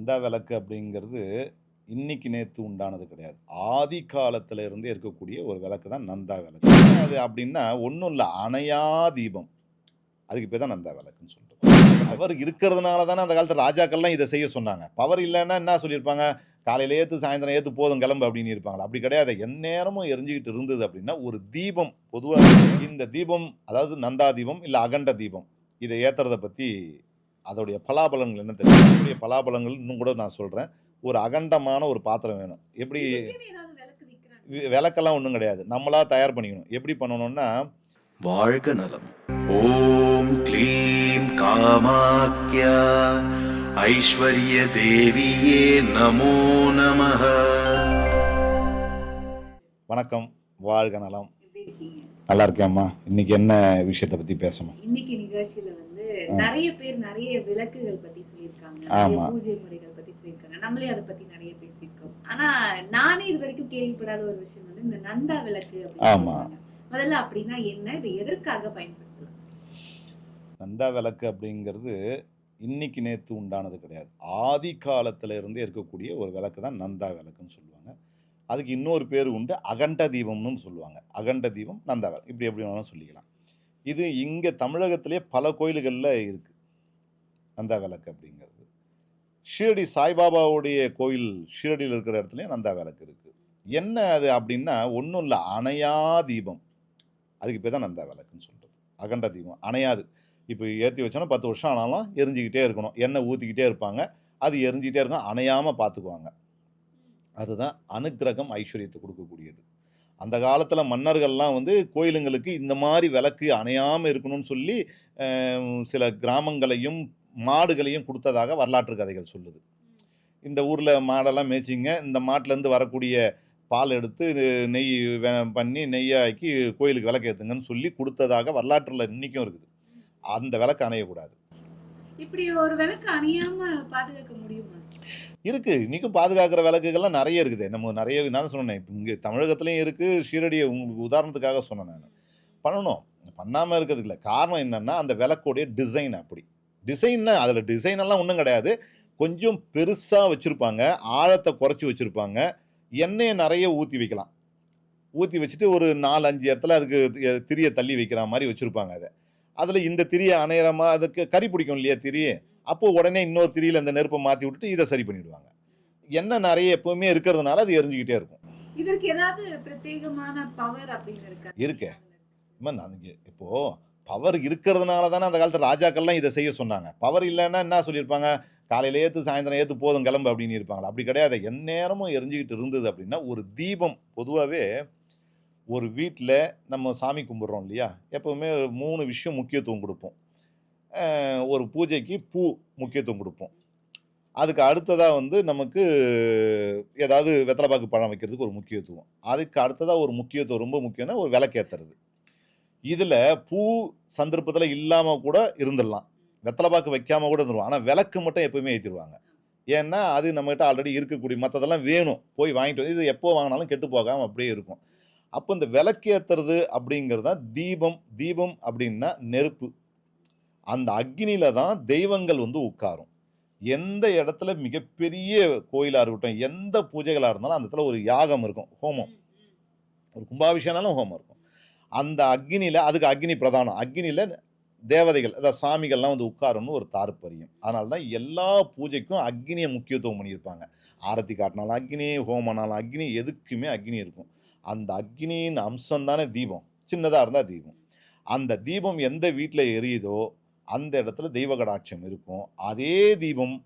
நந்தா விளக்கு அப்படிங்கிறது இன்னைக்கு நேற்று உண்டானது கிடையாது. ஆதி காலத்துல இருந்தே இருக்கக்கூடிய ஒரு விளக்கு தான் நந்தா விளக்கு. அது அப்படின்னா ஒன்றும் இல்லை அணையா தீபம். அதுக்கு பேர் தான் நந்தா விளக்குன்னு சொல்லிட்டு பவர் இருக்கிறதுனால தானே அந்த காலத்தில் ராஜாக்கள்லாம் இதை செய்ய சொன்னாங்க. பவர் இல்லைன்னா என்ன சொல்லியிருப்பாங்க? காலையில ஏத்து, சாயந்தரம் ஏத்து போதும் கிளம்பு அப்படின்னு இருப்பாங்களா? அப்படி கிடையாது. எந்நேரமும் எரிஞ்சுக்கிட்டு இருந்தது அப்படின்னா, ஒரு தீபம் பொதுவாக இந்த தீபம் அதாவது நந்தா தீபம், இல்லை அகண்ட தீபம். இதை ஏத்துறத பத்தி அதோடைய பலாபலன்கள் என்ன தெரியுமா? அதோடைய பலாபலன்கள் இன்னும் கூட நான் சொல்றேன். ஒரு அகண்டமான ஒரு பாத்திரம் வேணும். எப்படி விளக்கெல்லாம் ஒண்ணும் கிடையாது. நம்மளா தயார் பண்ணிக்கணும். எப்படி பண்ணணும்னா வாழ்க நலம் ஓம் க்ளீம் காமாக்யா ஐஸ்வர்ய தேவியே நமோ நமः வணக்கம், வாழ்க நலம். எப்படி இருக்கீங்க? நல்லா இருக்கேன்ம்மா. இன்னைக்கு என்ன விஷயத்த பத்தி பேசணும்? இன்னைக்கு நிகழ்ச்சியில வந்து. நிறைய பேர் நிறைய விளக்குகள் பத்தி சொல்லியிருக்காங்க. பூஜை முறைகள் பத்தி சொல்லியிருக்காங்க. நம்மளே அத பத்தி நிறைய பேசியிருக்கோம். ஆனா நானே இது வரைக்கும் கேள்விப்படாத ஒரு விஷயம் வந்து இந்த நந்தா விளக்கு அப்படின்னு. முதல்ல அப்படின்னா என்ன? இது எதற்காக பயன்படுத்தலாம்? நந்தா விளக்கு அப்படிங்கிறது இன்னைக்கு நேத்து உண்டானது கிடையாது. ஆதி காலத்துல இருந்தே இருக்கக்கூடிய ஒரு விளக்கு தான் நந்தா விளக்குன்னு சொல்லுவாங்க. அதுக்கு இன்னொரு பேரு உண்டு. அகண்ட தீபம்னும் சொல்லுவாங்க. அகண்ட தீபம், நந்தா விளக்கு. இப்படி எப்படி வேணாலும் சொல்லிக்கலாம். இது இங்கே தமிழகத்திலே பல கோயில்களில் இருக்குது நந்தா விளக்கு அப்படிங்கிறது. ஷீரடி சாய்பாபாவுடைய கோயில் ஷீரடியில் இருக்கிற இடத்துலையும் நந்தா விளக்கு இருக்குது என்ன அது அப்படின்னா, ஒன்றும் இல்லை அணையா தீபம். அதுக்கு பேர் தான் நந்தா விளக்குன்னு சொல்கிறது அகண்ட தீபம். அணையாது. இப்போ ஏற்றி வச்சோன்னா பத்து வருஷம் ஆனாலும் எரிஞ்சிக்கிட்டே இருக்கணும். எண்ணெய் ஊற்றிக்கிட்டே இருப்பாங்க. அது எரிஞ்சிக்கிட்டே இருக்கும். அணையாமல் பார்த்துக்குவாங்க. அதுதான் அனுக்கிரகம், ஐஸ்வர்யத்தை கொடுக்கக்கூடியது அந்த காலத்தில் மன்னர்கள்லாம் வந்து கோயிலுங்களுக்கு இந்த மாதிரி விளக்கு அணையாமல் இருக்கணும்னு சொல்லி, சில கிராமங்களையும், மாடுகளையும் கொடுத்ததாக வரலாற்று கதைகள் சொல்லுது. இந்த ஊரில் மாடெல்லாம் மேய்ச்சிங்க. இந்த மாட்டிலேருந்து வரக்கூடிய பால் எடுத்து நெய் பண்ணி நெய்யாக்கி கோயிலுக்கு விளக்கேற்றுங்கன்னு சொல்லி கொடுத்ததாக வரலாற்றில் இன்னைக்கும் இருக்குது. அந்த விளக்கு அணையக்கூடாது. இப்படி ஒரு விளக்கு அணியாமல் பாதுகாக்க முடியுமா? இருக்குது இன்றைக்கும் பாதுகாக்கிற விளக்குகள்லாம் நிறைய இருக்குது. நம்ம நிறைய நான் சொன்னேன் இப்போ இங்கே இங்க இருக்குது ஷீரடியை உங்களுக்கு உதாரணத்துக்காக சொன்னேன் நான் பண்ணணும். பண்ணாமல் இருக்கிறதுக்கு இல்லை காரணம் என்னென்னா அந்த விளக்கோடைய டிசைன் அப்படி. டிசைன்னா அதில் டிசைன் எல்லாம் கிடையாது. கொஞ்சம் பெருசாக வச்சுருப்பாங்க ஆழத்தை குறைச்சி வச்சுருப்பாங்க எண்ணெயை நிறைய ஊற்றி வைக்கலாம். ஊற்றி வச்சுட்டு ஒரு 4, 5 இடத்துல அதுக்கு தி தள்ளி வைக்கிற மாதிரி வச்சுருப்பாங்க அதை அதில் இந்த திரியை அணையிற மாதிரி அதுக்கு கரி பிடிக்கும் இல்லையா திரியை அப்போ உடனே இன்னொரு திரியில அந்த நெருப்ப மாத்தி விட்டுட்டு இத சரி பண்ணிடுவாங்க. எண்ணெய் நெறைய எப்பவுமே இருக்கிறதுனால அது எரிஞ்சுகிட்டே இருக்கும். இதற்கு ஏதாவது பிரத்யேகமான பவர் அப்படின்னு இருக்கா? இருக்கே. அம்மா நான் இங்க இப்போ பவர் இருக்கிறதுனால தானே அந்த காலத்துல ராஜாக்கள்லாம் இத செய்ய சொன்னாங்க. பவர் இல்லன்னா என்ன சொல்லியிருப்பாங்க? காலையில ஏத்து, சாயந்தரம் ஏத்து போதும் கிளம்பு அப்படின்னு இருப்பாங்களா? அப்படி கிடையாது. எந்நேரமும் எரிஞ்சுகிட்டு இருந்தது அப்படின்னா, ஒரு தீபம் பொதுவாவே ஒரு வீட்ல நம்ம சாமி கும்பிடுறோம் இல்லையா? எப்பவுமே 3 விஷயம் முக்கியத்துவம் குடுப்போம். ஒரு பூஜைக்கு பூ முக்கியத்துவம் கொடுப்போம் அதுக்கு அடுத்ததாக வந்து நமக்கு ஏதாவது வெத்தலைப்பாக்கு பாக்கு பழம் வைக்கிறதுக்கு ஒரு முக்கியத்துவம். அதுக்கு அடுத்ததாக ஒரு முக்கியத்துவம் ரொம்ப முக்கியம்னா, ஒரு விளக்கு இதில் பூ சந்தர்ப்பத்தில் இல்லாமல் கூட இருந்துடலாம். வெத்தலைப்பாக்கு பாக்கு கூட இருந்துருவோம். ஆனால் விளக்கு மட்டும் எப்பவுமே ஏற்றிடுவாங்க ஏன்னா, அது நம்மகிட்ட ஆல்ரெடி இருக்கக்கூடிய மற்றதெல்லாம் வேணும். போய் வாங்கிட்டு வந்து இது எப்போ வாங்கினாலும் கெட்டு போகாமல் அப்படியே இருக்கும். அப்போ இந்த விளக்கு அப்படிங்கிறது தான் தீபம். தீபம் அப்படின்னா நெருப்பு. அந்த அக்கினியில தான் தெய்வங்கள் வந்து உட்காரும். எந்த இடத்துல மிகப்பெரிய கோயிலா இருக்கட்டும், எந்த பூஜைகளா இருந்தாலும் அந்த இடத்துல ஒரு யாகம் இருக்கும். ஹோமம். ஒரு கும்பாபிஷேகம்னாலும் ஹோமம் இருக்கும். அந்த அக்கினியில அதுக்கு அக்கினி பிரதானம். அக்கினியில தேவதைகள், அதாவது சாமிகள்லாம் வந்து உட்காரும்னு ஒரு தாற்பரியம். அதனால தான் எல்லா பூஜைக்கும் அக்கினிய முக்கியத்துவம் பண்ணியிருப்பாங்க. ஆரத்தி காட்டினாலும் அக்கினி, ஹோமம்னாலும் அக்கினி, எதுக்குமே அக்கினி இருக்கும். அந்த அக்கினியின் அம்சம் தானே தீபம். சின்னதா இருந்தா தீபம். அந்த தீபம் எந்த வீட்ல எரியுதோ, அந்த இடத்துல தெய்வ கடாட்சம் இருக்கும். அதே தீபம்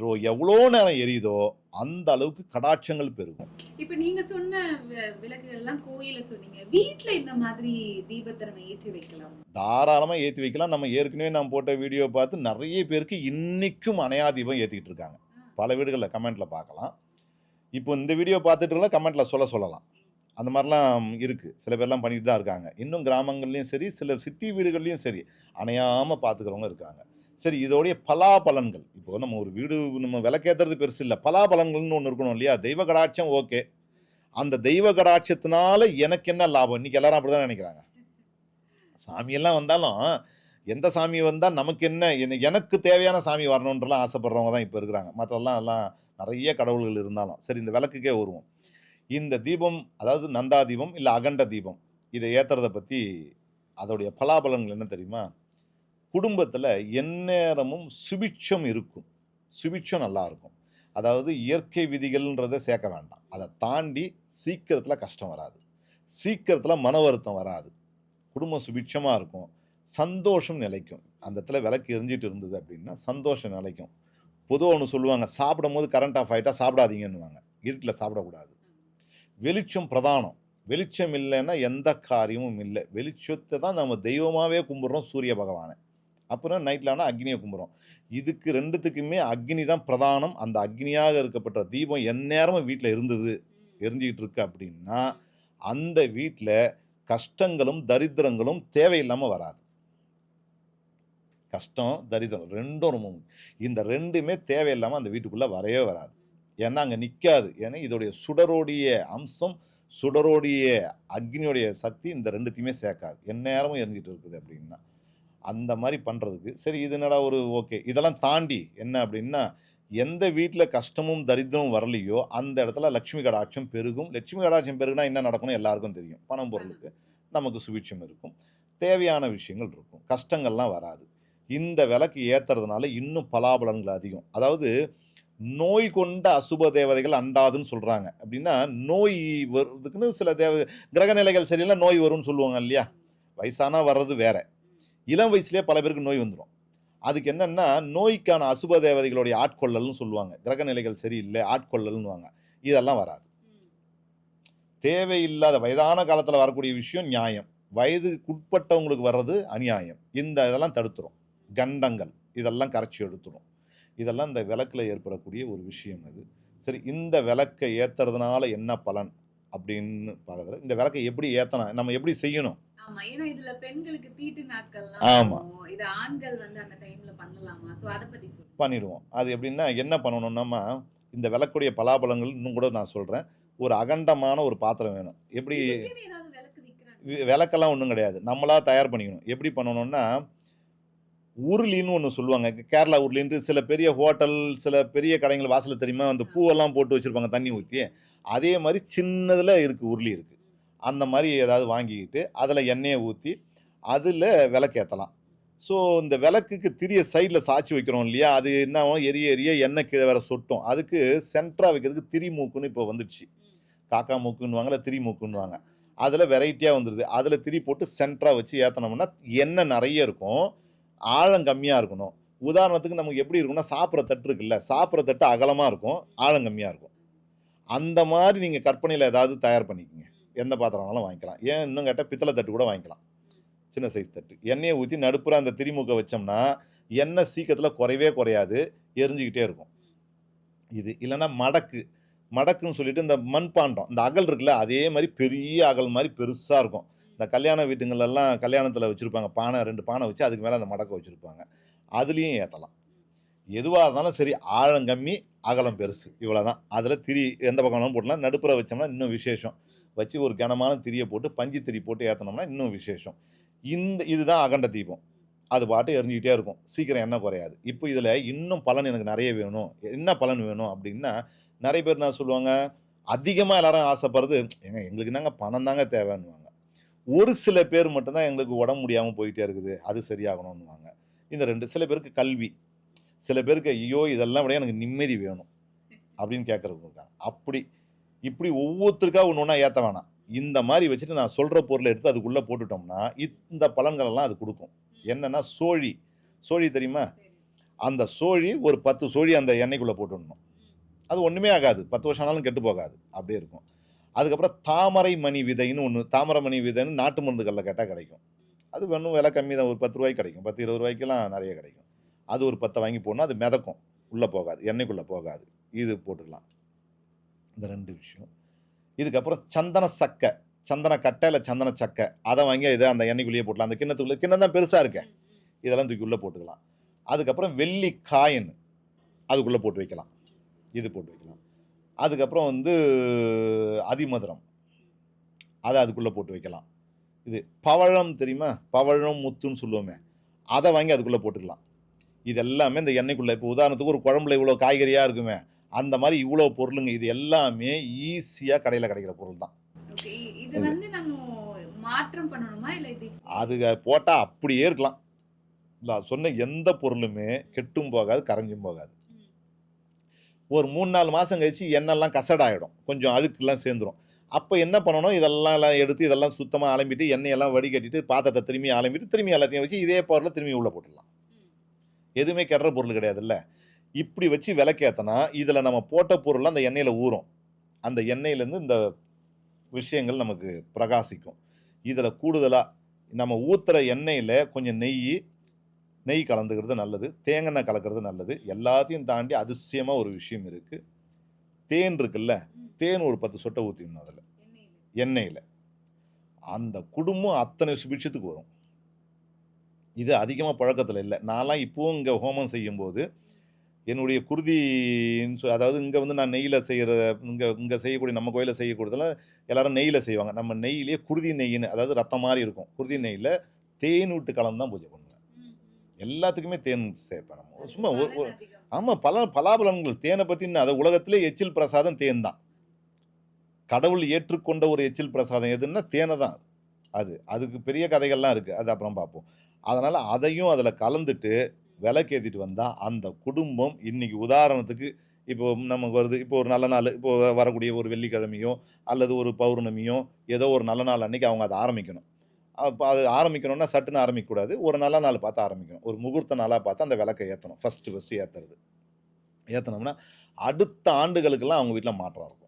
ரோ எவ்வளோ நேரம் எரியுதோ, அந்த அளவுக்கு கடாட்சங்கள் பெருகும். இப்ப நீங்க சொன்ன வி விளக்குகள் எல்லாம் கோயில்ல சொன்னீங்க. வீட்ல இந்த மாதிரி தீபத்த நம்ம ஏற்றி வைக்கலாம். தாராளமா ஏத்தி வைக்கலாம். நம்ம ஏற்கனவே நான் போட்ட வீடியோ பார்த்து நெறைய பேருக்கு இன்னைக்கும் அணையா தீபம் ஏத்திக்கிட்டு இருக்காங்க. பல வீடுகள்ல கமெண்ட்ல பார்க்கலாம். இப்போ இந்த வீடியோ பார்த்துட்டு இருந்தா கமெண்ட்ல சொல்ல சொல்லலாம். அந்த மாதிரிலாம் இருக்குது சில பேர்லாம் பண்ணிட்டு தான் இருக்காங்க. இன்னும் கிராமங்கள்லேயும் சரி, சில சிட்டி வீடுகள்லேயும் சரி, அணையாமல் பார்த்துக்கிறவங்க இருக்காங்க. சரி இதோடைய பலாபலன்கள். இப்போ நம்ம ஒரு வீடு நம்ம விளக்கேத்துறது பெருசு இல்ல. பலாபலன்கள்னு ஒன்று இருக்கணும் இல்லையா? தெய்வ கடாட்சம் ஓகே. அந்த தெய்வ கடாட்சத்தினால எனக்கு என்ன லாபம்? இன்றைக்கி எல்லாரும் அப்படிதான் நினைக்கிறாங்க சாமியெல்லாம் வந்தாலும், எந்த சாமி வந்தால் நமக்கு என்ன என்ன- எனக்கு தேவையான சாமி வரணுன்றலாம் ஆசைப்படுறவங்க தான் இப்போ இருக்கிறாங்க மற்றெல்லாம் எல்லாம் நிறைய கடவுள்கள் இருந்தாலும் சரி இந்த விளக்குக்கே வருவோம் இந்த தீபம் அதாவது நந்தா தீபம் இல்லை அகண்ட தீபம் இதை ஏற்றுறதை பற்றி அதோடைய பலாபலங்கள் என்ன தெரியுமா? குடும்பத்தில் எந்நேரமும் சுபிட்சம் இருக்கும். சுபிட்சம் நல்லாயிருக்கும் அதாவது இயற்கை விதிகள்ன்றதை சேர்க்க வேண்டாம். அதை தாண்டி சீக்கிரத்தில் கஷ்டம் வராது. சீக்கிரத்தில் மன வருத்தம் வராது. குடும்பம் சுபிட்சமாக இருக்கும். சந்தோஷம் நிலைக்கும். அந்த இடத்துல விளக்கு எரிஞ்சிட்டு இருந்தது அப்படின்னா சந்தோஷம் நிலைக்கும். பொதுவாக ஒன்று சொல்லுவாங்க சாப்பிடும் போது கரண்ட் ஆஃப் ஆகிட்டா சாப்பிடாதீங்கன்னுவாங்க. இருட்டில் சாப்பிடக்கூடாது. வெளிச்சம் பிரதானம். வெளிச்சம் இல்லைன்னா எந்த காரியமும் இல்லை. வெளிச்சத்தை தான் நம்ம தெய்வமாகவே கும்பிட்றோம் சூரிய பகவானை. அப்புறம் நைட்டில் ஆனால் அக்னியை கும்பிட்றோம். இதுக்கு ரெண்டுத்துக்குமே அக்னி தான் பிரதானம். அந்த அக்னியாக இருக்கப்பட்ட தீபம் எந்நேரமும் வீட்டில் இருந்தது. எரிஞ்சிக்கிட்டு இருக்கு அப்படின்னா அந்த வீட்டில் கஷ்டங்களும் தரித்திரங்களும் தேவையில்லாமல் வராது. கஷ்டம் தரித்திரம் ரெண்டும் ரொம்ப. இந்த ரெண்டுமே தேவையில்லாமல் அந்த வீட்டுக்குள்ளே வரவே வராது. ஏன்னா அங்கே நிற்காது ஏன்னா இதோடைய சுடரோடைய அம்சம் சுடரோடைய அக்னியோடைய சக்தி இந்த ரெண்டுத்தையுமே சேர்க்காது. எந்நேரமும் எரிஞ்சிட்டு இருக்குது அப்படின்னா. அந்த மாதிரி பண்ணுறதுக்கு சரி இது என்னடா ஒரு ஓகே. இதெல்லாம் தாண்டி என்ன அப்படின்னா எந்த வீட்டில் கஷ்டமும் தரித்திரமும் வரலையோ அந்த இடத்துல லட்சுமி கடாட்சம் பெருகும். லட்சுமி கடாட்சம் பெருகுனா என்ன நடக்கணும்? எல்லாருக்கும் தெரியும். பணம் பொருளுக்கு நமக்கு சுபிட்சம் இருக்கும். தேவையான விஷயங்கள் இருக்கும். கஷ்டங்கள்லாம் வராது. இந்த விளக்கு ஏற்றுறதுனால இன்னும் பலாபலன்கள் அதிகம். அதாவது நோய் கொண்ட அசுப தேவதைகள் அண்டாதுன்னு சொல்கிறாங்க அப்படின்னா நோய் வருதுக்குன்னு சில தேவ கிரக நிலைகள் சரியில்லை நோய் வரும்னு சொல்லுவாங்க இல்லையா? வயசானா வர்றது வேற. இளம் வயசுலேயே பல பேருக்கு நோய் வந்துடும் அதுக்கு என்னென்னா நோய்க்கான அசுப தேவதைகளுடைய ஆட்கொள்ளல்னு சொல்லுவாங்க. கிரக நிலைகள் சரியில்லை ஆட்கொள்ளல்னுவாங்க இதெல்லாம் வராது. தேவையில்லாத வயதான காலத்தில் வரக்கூடிய விஷயம் நியாயம். வயதுக்குட்பட்டவங்களுக்கு வர்றது அநியாயம். இந்த இதெல்லாம் தடுத்துரும். கண்டங்கள். இதெல்லாம் கரைச்சி எடுத்துடும் இதெல்லாம் இந்த விளக்கில் ஏற்படக்கூடிய ஒரு விஷயம் அது. சரி இந்த விளக்கை ஏத்துறதுனால என்ன பலன் அப்படின்னு பார்க்கறது இந்த விளக்கை எப்படி ஏத்தணும் நம்ம எப்படி செய்யணும்? ஆமா ஏன்னா இதுல பெண்களுக்கு தீட்டு நாட்கள்லாம் ஆமா. வரும். இது ஆண்கள் வந்து அந்த டைம்ல பண்ணலாமா? சோ அத பத்தி சொல்லுங்க. பண்ணிடுவோம். அது எப்படின்னா என்ன பண்ணணும்னா இந்த விளக்குடைய பலாபலங்கள் இன்னும் கூட நான் சொல்கிறேன் ஒரு அகண்டமான ஒரு பாத்திரம் வேணும். எப்படி விளக்கெல்லாம் ஒன்றும் கிடையாது. நம்மளா தயார் பண்ணிக்கணும். எப்படி பண்ணணும்னா உருளின்னு ஒன்று சொல்லுவாங்க. கேரளா உருளின்ட்டு சில பெரிய ஹோட்டல் சில பெரிய கடைகள் வாசலில் தெரியுமா? அந்த பூவெல்லாம் போட்டு வச்சுருப்பாங்க தண்ணி ஊற்றி அதே மாதிரி சின்னதில் இருக்குது உருளி இருக்குது அந்த மாதிரி ஏதாவது வாங்கிக்கிட்டு அதில் எண்ணெயை ஊற்றி அதில் விளக்கேற்றலாம் ஸோ இந்த விளக்குக்கு திரிய சைடில் சாய்ச்சி வைக்கிறோம் இல்லையா? அது என்ன எரிய எரிய எண்ணெய் கீழே வேற சொட்டும். அதுக்கு சென்டராக வைக்கிறதுக்கு திரி மூக்குன்னு இப்போ வந்துடுச்சு. காக்கா மூக்குன்னுவாங்கல்ல திரி மூக்குன்னுவாங்க அதில் வெரைட்டியாக வந்துடுது அதில் திரி போட்டு சென்டராக வச்சு ஏற்றினோம்னா எண்ணெய் நிறைய இருக்கும். ஆழம் கம்மியாக இருக்கணும். உதாரணத்துக்கு நமக்கு எப்படி இருக்கும்னா சாப்பிட்ற தட்டு இருக்குல்ல சாப்பிட்ற தட்டு அகலமாக இருக்கும் ஆழம் கம்மியாக இருக்கும். அந்த மாதிரி நீங்கள் கற்பனையில் ஏதாவது தயார் பண்ணிக்கோங்க. எந்த பாத்திரம் வேணாலும் வாங்கிக்கலாம். ஏன் இன்னும் கேட்டால் பித்தளை தட்டு கூட வாங்கிக்கலாம். சின்ன சைஸ் தட்டு. எண்ணெயை ஊற்றி நடுப்புற அந்த திரிமுக வச்சோம்னா எண்ணெய் சீக்கிரத்தில் குறையவே குறையாது எரிஞ்சிக்கிட்டே இருக்கும். இது இல்லைன்னா மடக்கு. மடக்குன்னு சொல்லிட்டு இந்த மண்பாண்டம் இந்த அகல் இருக்குல்ல அதே மாதிரி பெரிய அகல் மாதிரி பெருசாக இருக்கும். இந்த கல்யாண வீட்டுங்களெல்லாம் கல்யாணத்தில் வச்சுருப்பாங்க. பானை ரெண்டு பானை வச்சு அதுக்கு மேலே அந்த மடக்கை வச்சுருப்பாங்க. அதுலேயும் ஏற்றலாம் எதுவாக இருந்தாலும் சரி ஆழம் கம்மி அகலம் பெருசு. இவ்வளோ தான் அதில் திரி எந்த பக்கம் போடலாம் நடுப்புற வச்சோம்னா இன்னும் விசேஷம். வச்சு ஒரு கனமான திரியை போட்டு பஞ்சு திரி போட்டு ஏற்றினோம்னா இன்னும் விசேஷம். இந்த இதுதான் அகண்ட தீபம். அது பாட்டு எரிஞ்சிக்கிட்டே இருக்கும். சீக்கிரம் எண்ணெய் குறையாது. இப்போ இதில் இன்னும் பலன் எனக்கு நிறைய வேணும். என்ன பலன் வேணும் அப்படின்னா நிறைய பேர் என்ன சொல்லுவாங்க அதிகமாக எல்லாரும் ஆசைப்படுறது ஏங்க எங்களுக்கு என்னங்க பணம் தாங்க தேவைன்னுவாங்க. ஒரு சில பேர் மட்டும்தான் எங்களுக்கு உடம்பு முடியாமல் போயிட்டே இருக்குது. அது சரியாகணும்னுவாங்க. இந்த ரெண்டு சில பேருக்கு கல்வி சில பேருக்கு ஐயோ இதெல்லாம் விட எனக்கு நிம்மதி வேணும் அப்படின்னு கேட்குறவங்க இருக்காங்க. அப்படி இப்படி ஒவ்வொருத்தருக்காக ஒன்று ஒன்றா ஏற்ற வேணாம். இந்த மாதிரி வச்சுட்டு நான் சொல்கிற பொருளை எடுத்து அதுக்குள்ளே போட்டுட்டோம்னா இந்த பலன்களெல்லாம் அது கொடுக்கும். என்னென்னா சோழி சோழி தெரியுமா? அந்த சோழி ஒரு பத்து சோழி அந்த எண்ணெய்க்குள்ளே போட்டுடணும். அது ஒன்றுமே ஆகாது. பத்து வருஷம் ஆனாலும் கெட்டு போகாது. அப்படியே இருக்கும். அதுக்கப்புறம் தாமரை மணி விதைன்னு ஒன்று தாமரை மணி விதைன்னு நாட்டு மருந்துகளில் கேட்டால் கிடைக்கும். அது வேணும் விலை கம்மி தான் ஒரு பத்து ரூபாய்க்கு கிடைக்கும். பத்து இருபது ரூபாய்க்கெல்லாம் நிறைய கிடைக்கும். அது ஒரு பத்தை வாங்கி போடணும் அது மிதக்கும். உள்ளே போகாது எண்ணெய்க்குள்ளே போகாது. இது போட்டுக்கலாம். இந்த ரெண்டு விஷயம். இதுக்கப்புறம் சந்தன சக்கை சந்தன கட்டை இல்லை சந்தன சக்கை அதை வாங்கி இதை அந்த எண்ணெய்க்குள்ளேயே போட்டலாம் அந்த கிண்ணத்துக்குள்ளே கிண்ணம் தான் பெருசாக இருக்கே. இதெல்லாம் தூக்கி உள்ளே போட்டுக்கலாம். அதுக்கப்புறம் வெள்ளி காயின் அதுக்குள்ளே போட்டு வைக்கலாம். இது போட்டு வைக்கலாம். அதுக்கப்புறம் வந்து அதிமதுரம். அதை அதுக்குள்ளே போட்டு வைக்கலாம். இது பவழம் தெரியுமா? பவழம் முத்துன்னு சொல்லுவோமே. அதை வாங்கி அதுக்குள்ளே போட்டுக்கலாம். இது எல்லாமே இந்த எண்ணெய்க்குள்ளே இப்போ உதாரணத்துக்கு ஒரு குழம்புல இவ்வளோ காய்கறியாக இருக்குமே அந்த மாதிரி இவ்வளோ பொருளுங்க. இது எல்லாமே ஈஸியாக கடையில் கிடைக்கிற பொருள் தான். இல்ல அது போட்டால் அப்படியே இருக்கலாம். நான் சொன்ன எந்த பொருளுமே கெட்டும் போகாது கரைஞ்சும் போகாது. ஒரு மூணு நாலு மாதம் கழிச்சு எண்ணெய்லாம் கசடாயிடும். கொஞ்சம் அழுக்குலாம் சேர்ந்துரும். அப்போ என்ன பண்ணணும்? இதெல்லாம் எடுத்து இதெல்லாம் சுத்தமாக அலம்பிட்டு எண்ணெயெல்லாம் வடிகட்டிட்டு பாத்திரத்தை திரும்பி அலம்பிட்டு திரும்பி எல்லாத்தையும் வச்சு இதே பொருளை திரும்பி உள்ளே போட்டுடலாம். எதுவுமே கெடுற பொருள் கிடையாதுல்ல. இப்படி வச்சு விளக்கேத்தனா இதில் நம்ம போட்ட பொருள்லாம் அந்த எண்ணெயில் ஊறும். அந்த எண்ணெயிலேருந்து இந்த விஷயங்கள் நமக்கு பிரகாசிக்கும். இதில் கூடுதலாக நம்ம ஊற்றுற எண்ணெயில் கொஞ்சம் நெய் நெய் கலந்துக்கிறது நல்லது தேங்காய் கலக்கிறது நல்லது. எல்லாத்தையும் தாண்டி அதிசயமாக ஒரு விஷயம் இருக்குது தேன் இருக்குல்ல. தேன் ஒரு பத்து சொட்டை ஊற்றிடணும் அதில். எண்ணெயில. அந்த குடும்பம் அத்தனை சுபிட்சத்துக்கு வரும். இது அதிகமாக பழக்கத்தில் இல்லை. நான்லாம் இப்போவும் இங்கே ஹோமம் செய்யும்போது என்னுடைய குருதின்னு சொ அதாவது இங்கே வந்து நான் நெய்யில் செய்கிற இங்கே இங்கே செய்யக்கூடிய நம்ம கோயிலில் செய்யக்கூடியதெல்லாம் எல்லாரும் நெய்யில் செய்வாங்க. நம்ம நெய்யிலேயே குருதி நெய்ன்னு அதாவது ரத்தம் மாதிரி இருக்கும். குருதி நெய்யில் தேன் விட்டு கலந்து தான் பூஜை பண்ணுவேன் ம், ம். எல்லாத்துக்குமே தேன் சேர்ப்பேன் நம்ம. சும்மா. ஆமாம் பல பலாபலன்கள். தேனை பற்றி அதை உலகத்திலே எச்சில் பிரசாதம் தேன் தான் கடவுள் ஏற்றுக்கொண்ட ஒரு எச்சில் பிரசாதம் எதுன்னா தேனை தான் அது. அதுக்கு பெரிய கதைகள்லாம் இருக்குது அது அப்புறம் பார்ப்போம். அதனால் அதையும் அதில் கலந்துட்டு விளக்கேற்றிட்டு வந்தால் அந்த குடும்பம் இன்னைக்கு உதாரணத்துக்கு இப்போ நமக்கு வருது. இப்போ ஒரு நல்ல நாள் இப்போ வரக்கூடிய ஒரு வெள்ளிக்கிழமையோ அல்லது ஒரு பௌர்ணமியோ ஏதோ ஒரு நல்ல நாள் அன்னைக்கு அவங்க அதை ஆரம்பிக்கணும். அப்போ அது ஆரம்பிக்கணும்னா சட்டுன்னு ஆரம்பிக்கக்கூடாது. ஒரு நல்ல நாள் பார்த்து ஆரம்பிக்கணும். ஒரு முகூர்த்த நாளாக பார்த்து அந்த விளக்கை ஏற்றணும் ஃபஸ்ட்டு ஃபஸ்ட்டு ஏற்றுறது ஏற்றினோம்னா அடுத்த ஆண்டுகளுக்கெல்லாம் அவங்க வீட்டில் மாற்றம் இருக்கும்.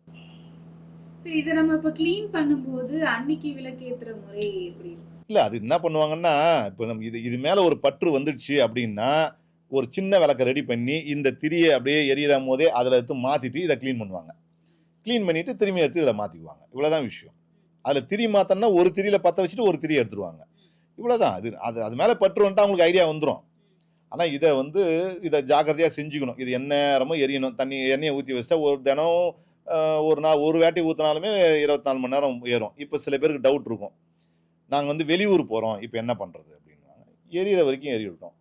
இதை நம்ம இப்ப க்ளீன் பண்ணும்போது அன்னைக்கு விளக்கேத்துற முறை எப்படி? இல்லை அது என்ன பண்ணுவாங்கன்னா இப்போ நம்ம இது இது மேலே ஒரு பற்று வந்துடுச்சு அப்படின்னா ஒரு சின்ன விளக்கை ரெடி பண்ணி இந்த திரியை அப்படியே எரியிற போதே அதில் எடுத்து மாற்றிட்டு இதை க்ளீன் பண்ணுவாங்க. க்ளீன் பண்ணிவிட்டு திரும்பி எடுத்து இதில் மாற்றிக்குவாங்க இவ்வளோதான் விஷயம். அதில் திரி மாத்தனா ஒரு திரியில் பற்ற வச்சுட்டு ஒரு திரி எடுத்துருவாங்க. இவ்வளோதான் அது அது அது மேலே பற்று வந்துட்டு அவங்களுக்கு ஐடியா வந்துடும் ஆனால் இதை வந்து இதை ஜாக்கிரதையாக செஞ்சுக்கணும். இது எந்நேரமும் எரியணும். தண்ணி எண்ணெயை ஊற்றி வச்சுட்டா ஒரு தினம் ஒரு நாள் ஒரு வேட்டி ஊற்றினாலுமே இருபத்தி நாலு மணி நேரம் ஏறும். இப்போ சில பேருக்கு டவுட் இருக்கும். நாங்கள் வந்து வெளியூர் போகிறோம் இப்போ என்ன பண்ணுறது அப்படின்வாங்க எரியிற வரைக்கும் எரி விட்டோம்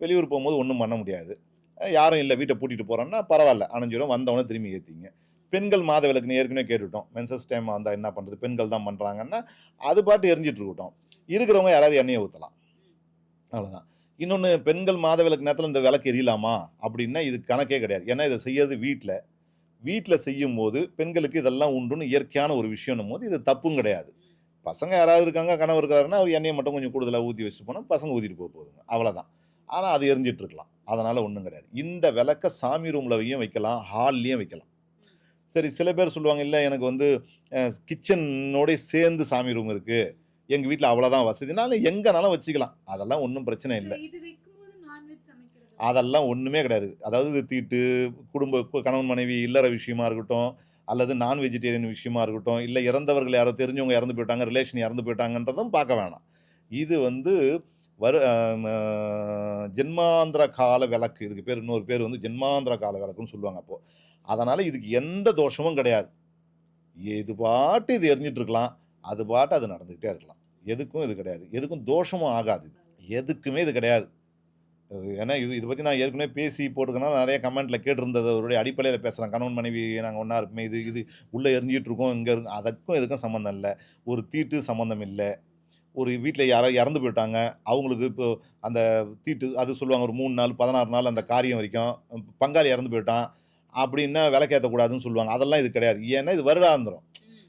வெளியூர் போகும்போது ஒன்றும் பண்ண முடியாது. யாரும் இல்லை வீட்டை பூட்டிட்டு போகிறோன்னா பரவாயில்ல. அணைஞ்சிடும் வந்தவொடனே திரும்பி ஏற்றிங்க பெண்கள் மாத விளக்குன்னு ஏற்கனவே கேட்டுவிட்டோம் மென்சஸ் டைம் வந்தால் என்ன பண்ணுறது பெண்கள் தான் பண்ணுறாங்கன்னா அது பாட்டு எரிஞ்சிட்டு இருக்கட்டும். இருக்கிறவங்க யாராவது எண்ணெயை ஊற்றலாம் அவ்வளோதான் இன்னொன்று பெண்கள் மாத விளக்கு நேரத்தில் இந்த விளக்கு எரியலாமா? அப்படின்னா இது கணக்கே கிடையாது. ஏன்னா இதை செய்யறது வீட்டில் வீட்டில் செய்யும் போது பெண்களுக்கு இதெல்லாம் உண்டுன்னு இயற்கையான ஒரு விஷயம்னும் போது இது தப்பும் கிடையாது. பசங்க யாராவது இருக்காங்க கணவர் இருக்கிறாருன்னா அவர் எண்ணெயை மட்டும் கொஞ்சம் கூடுதலாக ஊற்றி வச்சு போனால் பசங்க ஊற்றிட்டு போக போகுதுங்க அவ்வளோதான் ஆனால் அது எரிஞ்சிட்ருக்கலாம் அதனால் ஒன்றும் கிடையாது. இந்த விளக்க சாமி ரூம்லவையும் வைக்கலாம் ஹால்லையும் வைக்கலாம். சரி சில பேர் சொல்லுவாங்க இல்லை எனக்கு வந்து கிச்சனோட சேர்ந்து சாமி ரூம் இருக்குது எங்கள் வீட்டில் அவ்வளோதான் வசதினாலும் எங்கேனாலும் வச்சுக்கலாம். அதெல்லாம் ஒன்றும் பிரச்சனை இல்லை. அதெல்லாம் ஒன்றுமே கிடையாது. அதாவது தீட்டு குடும்ப கணவன் மனைவி இல்லற விஷயமா இருக்கட்டும் அல்லது நான் வெஜிடேரியன் விஷயமா இருக்கட்டும் இல்லை இறந்தவர்கள் யாரோ தெரிஞ்சவங்க இறந்து போயிட்டாங்க ரிலேஷன் இறந்து போயிட்டாங்கன்றதும் பார்க்க வேணாம். இது வந்து வரு ஜென்மாந்திர கால விளக்கு. இதுக்கு பேர் இன்னொரு பேர் வந்து ஜென்மாந்திர கால விளக்குன்னு சொல்லுவாங்க அப்போது அதனால் இதுக்கு எந்த தோஷமும் கிடையாது. இது பாட்டு இது எரிஞ்சிட்ருக்கலாம் அது பாட்டு அது நடந்துக்கிட்டே இருக்கலாம். எதுக்கும் இது கிடையாது. எதுக்கும் தோஷமும் ஆகாது இது. எதுக்குமே இது கிடையாது. ஏன்னா இது இதை பற்றி நான் ஏற்கனவே பேசி போட்டிருக்கனால நிறைய கமெண்ட்டில் கேட்டிருந்தது. அவருடைய அடிப்படையில் பேசுகிறேன் கணவன் மனைவி நாங்கள் ஒன்றா இருப்போமே இது இது உள்ளே எரிஞ்சிட்டு இருக்கோம் இங்கே இருக்கு அதுக்கும் எதுக்கும் சம்மந்தம் இல்லை. ஒரு தீட்டு சம்மந்தம் இல்லை. ஒரு வீட்டில் யாரோ இறந்து போயிட்டாங்க. அவங்களுக்கு இப்போ அந்த தீட்டு அது சொல்லுவாங்க ஒரு மூணு நாள் பதினாறு நாள் அந்த காரியம் வரைக்கும் பங்காளி இறந்து போயிட்டான். அப்படின்னா விளக்கேற்றக்கூடாதுன்னு சொல்லுவாங்க. அதெல்லாம் இது கிடையாது. ஏன்னா இது வருடாந்திரம்.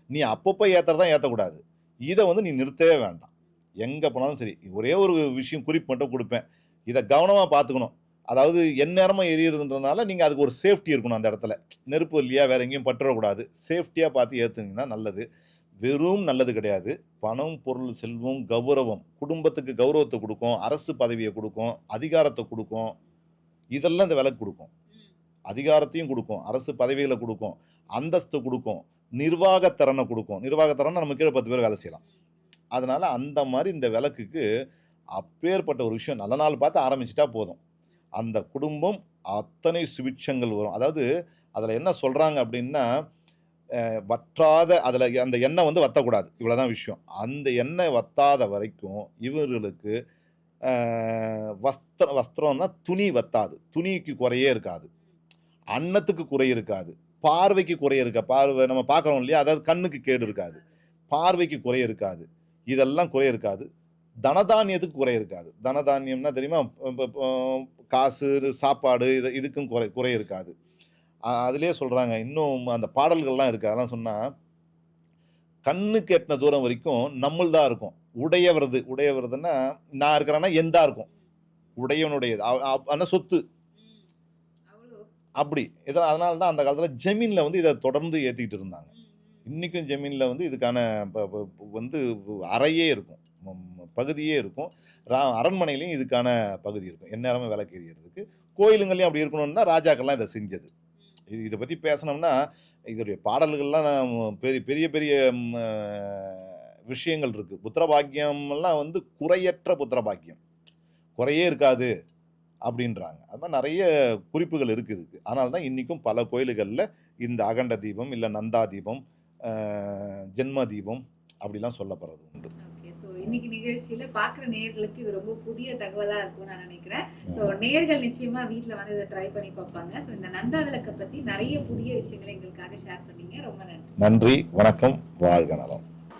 நீ அப்பப்போ ஏற்றுறதான் ஏற்றக்கூடாது இதை வந்து நீ நிறுத்தவே வேண்டாம். எங்கே போனாலும் சரி. ஒரே ஒரு விஷயம் குறிப்பு மட்டும் கொடுப்பேன். இதை கவனமாக பார்த்துக்கணும். அதாவது எந்நேரமும் எரியுறதுன்றனால நீங்கள் அதுக்கு ஒரு சேஃப்டி இருக்கணும் அந்த இடத்துல. நெருப்பு இல்லையா வேற எங்கேயும் பற்றக்கூடாது சேஃப்டியாக பார்த்து ஏற்றுனீங்கன்னா நல்லது. வெறும் நல்லது கிடையாது. பணம் பொருள் செல்வம் கௌரவம். குடும்பத்துக்கு கௌரவத்தை கொடுக்கும். அரசு பதவியை கொடுக்கும். அதிகாரத்தை கொடுக்கும். இதெல்லாம் இந்த விலைக்கு கொடுக்கும். அதிகாரத்தையும் கொடுக்கும் அரசு பதவிகளை கொடுக்கும் அந்தஸ்து கொடுக்கும் நிர்வாகத்திறனை கொடுக்கும். நிர்வாகத்திறனை நம்ம கீழே பத்து பேர் வேலை செய்யலாம். அதனால் அந்த மாதிரி இந்த விளக்குக்கு அப்பேற்பட்ட ஒரு விஷயம் நல்ல நாள் பார்த்து ஆரம்பிச்சிட்டா போதும். அந்த குடும்பம் அத்தனை சுபிட்சங்கள் வரும். அதாவது அதில் என்ன சொல்கிறாங்க அப்படின்னா வற்றாத அதில் அந்த எண்ணெய் வந்து வற்றக்கூடாது இவ்வளோதான் விஷயம். அந்த எண்ணெய் வத்தாத வரைக்கும் இவர்களுக்கு வஸ்திர வஸ்திரம்னா துணி வத்தாது. துணிக்கு குறையே இருக்காது. அன்னத்துக்கு குறை இருக்காது. பார்வைக்கு குறை இருக்கா பார்வை நம்ம பார்க்குறோம் இல்லையா? அதாவது கண்ணுக்கு கேடு இருக்காது. பார்வைக்கு குறை இருக்காது. இதெல்லாம் குறை இருக்காது. தனதானியத்துக்கு குறை இருக்காது. தனதானியம்னா தெரியுமா? காசு சாப்பாடு இது இதுக்கும் குறை குறை இருக்காது. அதுலேயே அதிலே சொல்கிறாங்க இன்னும் அந்த பாடல்கள்லாம் இருக்குது அதெல்லாம் சொன்னால் கண்ணுக்கு எட்டின தூரம் வரைக்கும் நம்மள்தான் இருக்கும். உடையவரது உடையவரதுன்னா நான் இருக்கிறேன்னா எந்தா இருக்கும். உடையவனுடையது. அவ- சொத்து. அப்படி. இதெல்லாம் அதனால தான் அந்த காலத்தில் ஜமீனில் வந்து இதை தொடர்ந்து ஏற்றிக்கிட்டு இருந்தாங்க. இன்றைக்கும் ஜமீனில் வந்து இதுக்கான வந்து அறையே இருக்கும். பகுதியே இருக்கும். ரா அரண்மனையிலையும் இதுக்கான பகுதி இருக்கும். எந்நேரமும் விளக்கு எறியறதுக்கு கோயிலுங்களையும் அப்படி இருக்கணும்னா ராஜாக்கள்லாம் இதை செஞ்சது. இது இதை பற்றி பேசணும்னா இதோடைய பாடல்கள்லாம் நான் பெரிய பெரிய பெரிய விஷயங்கள் இருக்குது புத்திரபாக்கியம் எல்லாம் வந்து குறையற்ற புத்திரபாக்கியம். குறையே இருக்காது. அப்படின்றாங்க. அது மாதிரி நிறைய குறிப்புகள் இருக்குது. அதனால தான் இன்றைக்கும் பல கோயில்களில் இந்த அகண்ட தீபம் இல்லை நந்தா தீபம் ஜென்ம தீபம் அப்படிலாம் சொல்லப்படுறது உண்டு. இன்னைக்கு நிகழ்ச்சியில பாக்குற நேயர்களுக்கு இது ரொம்ப புதிய தகவலா இருக்கும்னு நான் நினைக்கிறேன். ஸோ நேயர்கள் நிச்சயமா வீட்ல வந்து இதை ட்ரை பண்ணி பார்ப்பாங்க. ஸோ இந்த நந்தா விளக்கை பத்தி நிறைய புதிய விஷயங்களை எங்களுக்காக ஷேர் பண்ணீங்க. ரொம்ப நன்றி. நன்றி வணக்கம் வாழ்க நலம்.